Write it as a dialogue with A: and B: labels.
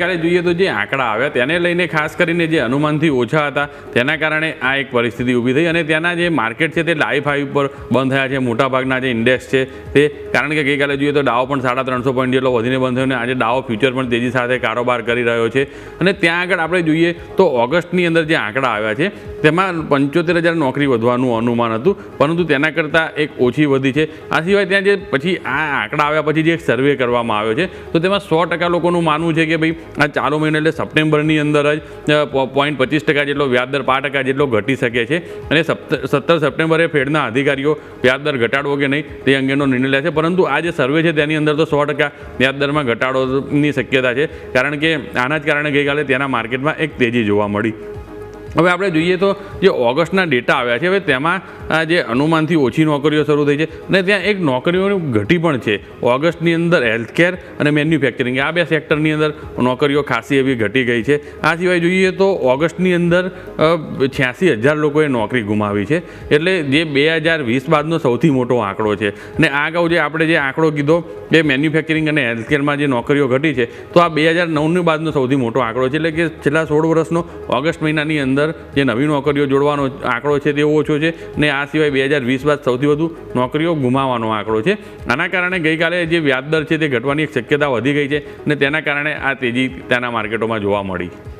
A: ગઈકાલે જોઈએ તો જે આંકડા આવ્યા તેને લઈને ખાસ કરીને જે અનુમાનથી ઓછા હતા, તેના કારણે આ એક પરિસ્થિતિ ઊભી થઈ અને ત્યાંના જે માર્કેટ છે તે લાઈફ હાઈ ઉપર બંધ થયા છે. મોટાભાગના જે ઇન્ડેક્સ છે તે કારણ કે ગઈકાલે જોઈએ તો ડાવ પણ સાડા ત્રણસો પોઈન્ટ જેટલો વધીને બંધ થયો અને આજે ડાવ ફ્યુચર પણ તેજી સાથે કારોબાર કરી રહ્યો છે. અને ત્યાં આગળ આપણે જોઈએ તો ઓગસ્ટની અંદર જે આંકડા આવ્યા છે, તેમાં પંચોતેર હજાર નોકરી વધવાનું અનુમાન હતું, પરંતુ તેના કરતાં એક ઓછી વધી છે. આ સિવાય ત્યાં જે પછી આ આંકડા આવ્યા પછી જે એક સર્વે કરવામાં આવ્યો છે, તો તેમાં સો ટકા લોકોનું માનવું છે કે ભાઈ આ ચાલુ મહિને એટલે સપ્ટેમ્બરની અંદર જ પોઈન્ટ પચીસ ટકા જેટલો વ્યાજદર પાંચ ટકા જેટલો ઘટી શકે છે. અને સત્તર સપ્ટેમ્બરે ફેડના અધિકારીઓ વ્યાજદર ઘટાડવો કે નહીં તે અંગેનો નિર્ણય લે છે. પરંતુ આ જે સર્વે છે તેની અંદર તો સો ટકા વ્યાજદરમાં ઘટાડોની શક્યતા છે. કારણ કે આના જ કારણે ગઈકાલે ત્યાંના માર્કેટમાં એક તેજી જોવા મળી. હવે આપણે જોઈએ તો જે ઓગસ્ટના ડેટા આવ્યા છે, હવે તેમાં જે અનુમાનથી ઓછી નોકરીઓ શરૂ થઈ છે અને ત્યાં એક નોકરીઓની ઘટી પણ છે. ઓગસ્ટની અંદર હેલ્થકેર અને મેન્યુફેક્ચરિંગ આ બે સેક્ટરની અંદર નોકરીઓ ખાસી એવી ઘટી ગઈ છે. આ સિવાય જોઈએ તો ઓગસ્ટની અંદર છ્યાસી હજાર લોકોએ નોકરી ગુમાવી છે. એટલે જે બે હજાર વીસ બાદનો સૌથી મોટો આંકડો છે. અને આ અગાઉ જે આપણે જે આંકડો કીધો કે મેન્યુફેક્ચરિંગ અને હેલ્થકેરમાં જે નોકરીઓ ઘટી છે, તો આ બે હજાર નવની બાદનો સૌથી મોટો આંકડો છે. એટલે કે છેલ્લા સોળ વર્ષનો ઓગસ્ટ મહિનાની અંદર જે નવી નોકરીઓ જોડવાનો આંકડો છે તે ઓછો છે ને આ સિવાય બે હજાર વીસ બાદ સૌથી વધુ નોકરીઓ ગુમાવવાનો આંકડો છે. આના કારણે ગઈકાલે જે વ્યાજદર છે તે ઘટવાની એક શક્યતા વધી ગઈ છે અને તેના કારણે આ તેજી ત્યાંના માર્કેટોમાં જોવા મળી.